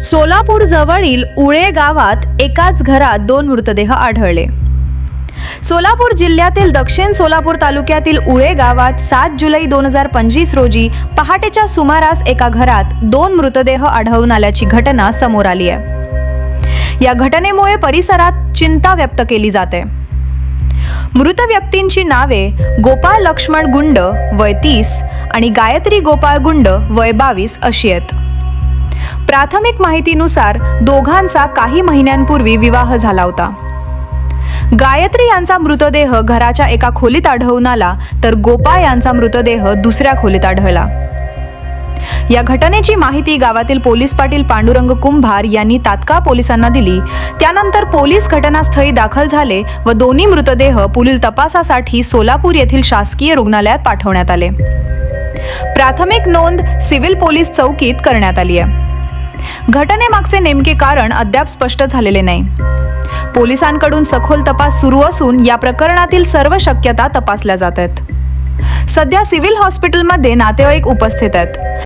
सोलापूर जवळील उळे गावात एकाच घरात दोन मृतदेह आढळले. सोलापूर जिल्ह्यातील दक्षिण सोलापूर तालुक्यातील उळे गावात सात जुलै दोन हजार पंचवीस रोजी पहाटेच्या सुमारास एका घरात दोन मृतदेह आढळून आल्याची घटना समोर आली आहे. या घटनेमुळे परिसरात चिंता व्यक्त केली जाते. मृत व्यक्तींची नावे गोपाळ लक्ष्मण गुंड वय तीस आणि गायत्री गोपाळ गुंड वय बावीस अशी आहेत. प्राथमिक माहितीनुसार दोघांचा काही महिन्यांपूर्वी विवाह झाला होता. गायत्री यांचा मृतदेह घराच्या एका खोलीत आढळून आला तर गोपाळ यांचा मृतदेह दुसऱ्या खोलीत आढळला. या घटनेची माहिती गावातील पोलीस पाटील पांडुरंग कुंभार यांनी तात्काळ पोलिसांना दिली. त्यानंतर पोलीस घटनास्थळी दाखल झाले व दोन्ही मृतदेह पुढील तपासासाठी सोलापूर येथील शासकीय रुग्णालयात पाठवण्यात आले. प्राथमिक नोंद सिव्हिल पोलीस चौकीत करण्यात आली आहे. घटनेमागचे नेमके कारण अद्याप स्पष्ट झालेले नाही. पोलिसांकडून सखोल तपास सुरू असून या प्रकरणातील सर्व शक्यता तपासल्या जात आहेत. सध्या सिव्हिल हॉस्पिटलमध्ये नातेवाईक उपस्थित आहेत.